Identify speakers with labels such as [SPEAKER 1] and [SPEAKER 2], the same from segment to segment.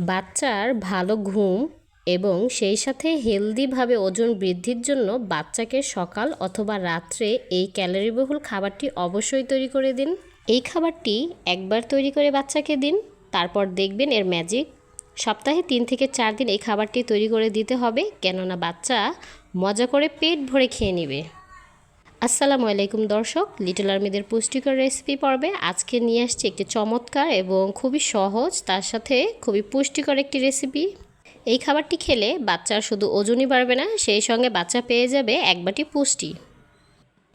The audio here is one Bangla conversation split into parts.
[SPEAKER 1] বাচ্চার ভালো ঘুম এবং সেই সাথে হেলদিভাবে ওজন বৃদ্ধির জন্য বাচ্চাকে সকাল অথবা রাত্রে এই ক্যালোরিবহুল খাবারটি অবশ্যই তৈরি করে দিন। এই খাবারটি একবার তৈরি করে বাচ্চাকে দিন, তারপর দেখবেন এর ম্যাজিক সপ্তাহে তিন থেকে চার দিন এই খাবারটি তৈরি করে দিতে হবে, কেননা বাচ্চা মজা করে পেট ভরে খেয়ে নেবে। আসসালামু আলাইকুম দর্শক লিটল আর্মিদের পুষ্টিকর রেসিপি পর্বে আজকে নিয়ে আসছি একটি চমৎকার এবং খুবই সহজ, তার সাথে খুবই পুষ্টিকর একটি রেসিপি এই খাবারটি খেলে বাচ্চার শুধু ওজনই বাড়বে না, সেই সঙ্গে বাচ্চা পেয়ে যাবে এক বাটি পুষ্টি।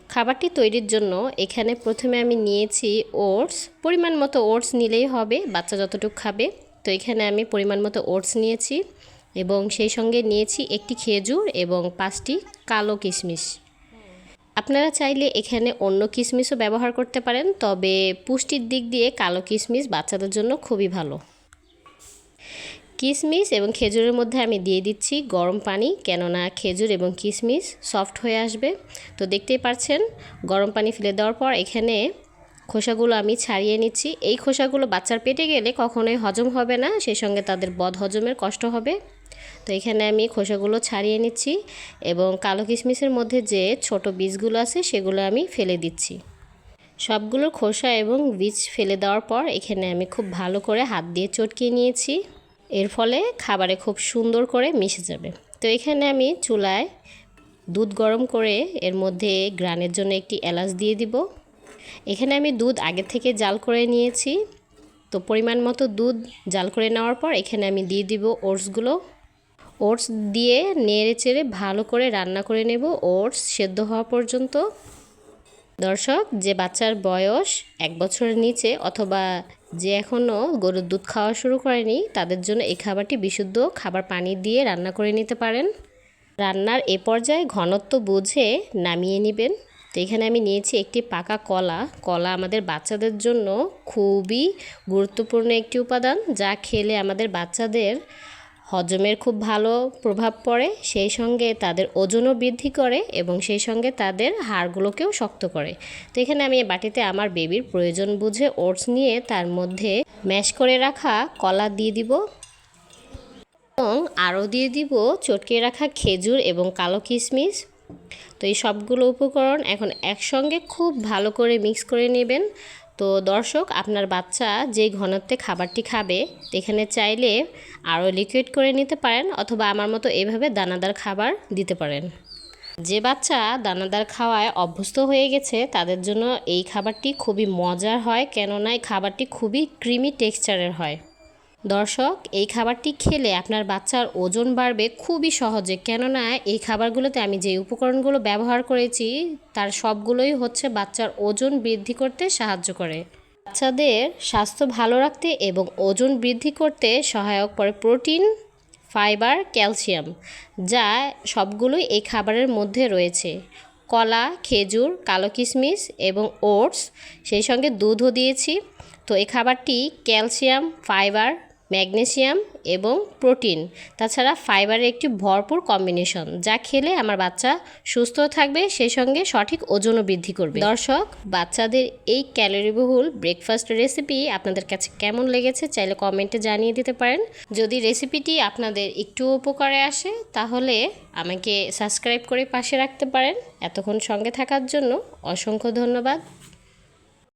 [SPEAKER 1] খাবারটি তৈরির জন্য এখানে প্রথমে আমি নিয়েছি ওটস। পরিমাণ মতো ওটস নিলেই হবে, বাচ্চা যতটুকু খাবে। তো এখানে আমি পরিমাণ মতো ওটস নিয়েছি এবং সেই সঙ্গে নিয়েছি একটি খেজুর এবং পাঁচটি কালো কিশমিশ। আপনারা চাইলে এখানে অন্য কিশমিশও ব্যবহার করতে পারেন, তবে পুষ্টির দিক দিয়ে কালো কিশমিশ বাচ্চাদের জন্য খুবই ভালো। কিশমিশ এবং খেজুরের মধ্যে আমি দিয়ে দিচ্ছি গরম পানি, কেননা খেজুর এবং কিশমিশ সফট হয়ে আসবে। তো দেখতেই পাচ্ছেন গরম পানি ফেলে দেওয়ার পর এখানে খোসাগুলো আমি ছাড়িয়ে নিচ্ছি। এই খোসাগুলো বাচ্চার পেটে গেলে কখনোই হজম হবে না সেই সঙ্গে তাদের বদ হজমের কষ্ট হবে। তো এখানে আমি খোসাগুলো ছাড়িয়ে নিচ্ছি এবং কালো কিশমিশের মধ্যে যে ছোট বীজগুলো আছে সেগুলো আমি ফেলে দিচ্ছি। সবগুলোর খোসা এবং বীজ ফেলে দেওয়ার পর এখানে আমি খুব ভালো করে হাত দিয়ে চটকিয়ে নিয়েছি। এর ফলে খাবারে খুব সুন্দর করে মিশে যাবে। তো এখানে আমি চুলায় দুধ গরম করে এর মধ্যে গ্রানের জন্য একটি এলাচ দিয়ে দিব। এখানে আমি দুধ আগে থেকে জাল করে নিয়েছি। তো পরিমাণ মতো দুধ জাল করে নেওয়ার পর এখানে আমি দিয়ে দিব ওটসগুলো। ওটস দিয়ে নেড়ে চেড়ে ভালো করে রান্না করে নেব ওটস সেদ্ধ হওয়া পর্যন্ত। দর্শক, যে বাচ্চার বয়স এক বছরের নিচে অথবা যে এখনও গরুর দুধ খাওয়া শুরু করেনি, তাদের জন্য এই খাবারটি বিশুদ্ধ খাবার পানি দিয়ে রান্না করে নিতে পারেন। রান্নার এ পর্যায়ে ঘনত্ব বুঝে নামিয়ে নেবেন। তো এখানে আমি নিয়েছি একটি পাকা কলা। কলা আমাদের বাচ্চাদের জন্য খুবই গুরুত্বপূর্ণ একটি উপাদান, যা খেলে আমাদের বাচ্চাদের হজমের খুব ভালো প্রভাব পড়ে, সেই সঙ্গে তাদের ওজনও বৃদ্ধি করে এবং সেই সঙ্গে তাদের হাড়গুলোকেও শক্ত করে। তো এখানে আমি বাটিতে আমার বেবির প্রয়োজন বুঝে ওটস নিয়ে তার মধ্যে ম্যাশ করে রাখা কলা দিয়ে দিব এবং আরও দিয়ে দিব, চটকে রাখা খেজুর এবং কালো কিশমিশ। তো এই সবগুলো উপকরণ এখন একসঙ্গে খুব ভালো করে মিক্স করে নেবেন। তো দর্শক, আপনার বাচ্চা যেই ঘনত্বে খাবারটি খাবে, এখানে চাইলে আরও লিকুইড করে নিতে পারেন অথবা আমার মতো এভাবে দানাদার খাবার দিতে পারেন। যে বাচ্চা দানাদার খাওয়ায় অভ্যস্ত হয়ে গেছে, তাদের জন্য এই খাবারটি খুবই মজার হয়, কেননা এই খাবারটি খুবই ক্রিমি টেক্সচারের হয়। দর্শক, এই খাবারটি খেলে আপনার বাচ্চার ওজন বাড়বে খুবই সহজে। কেননা, এই খাবারগুলোতে আমি যে উপকরণগুলো ব্যবহার করেছি, তার সবগুলোই হচ্ছে বাচ্চার ওজন বৃদ্ধি করতে সাহায্য করে। বাচ্চাদের স্বাস্থ্য ভালো রাখতে এবং ওজন বৃদ্ধি করতে সহায়ক করে প্রোটিন, ফাইবার, ক্যালসিয়াম, যা সবগুলোই এই খাবারের মধ্যে রয়েছে। কলা, খেজুর, কালো কিশমিশ এবং ওটস, সেই সঙ্গে দুধও দিয়েছি। তো এই খাবারটি ক্যালসিয়াম, ফাইবার ম্যাগনেসিয়াম এবং প্রোটিন, তাছাড়া ফাইবারের একটি ভরপুর কম্বিনেশন, যা খেলে আমার বাচ্চা সুস্থ থাকবে সেই সঙ্গে সঠিক ওজনও বৃদ্ধি করবে। দর্শক, বাচ্চাদের এই ক্যালোরিবহুল ব্রেকফাস্ট রেসিপি আপনাদের কাছে কেমন লেগেছে চাইলে কমেন্টে জানিয়ে দিতে পারেন। যদি রেসিপিটি আপনাদের একটু উপকারে আসে, তাহলে আমাকে সাবস্ক্রাইব করে পাশে রাখতে পারেন। এতক্ষণ সঙ্গে থাকার জন্য অসংখ্য ধন্যবাদ।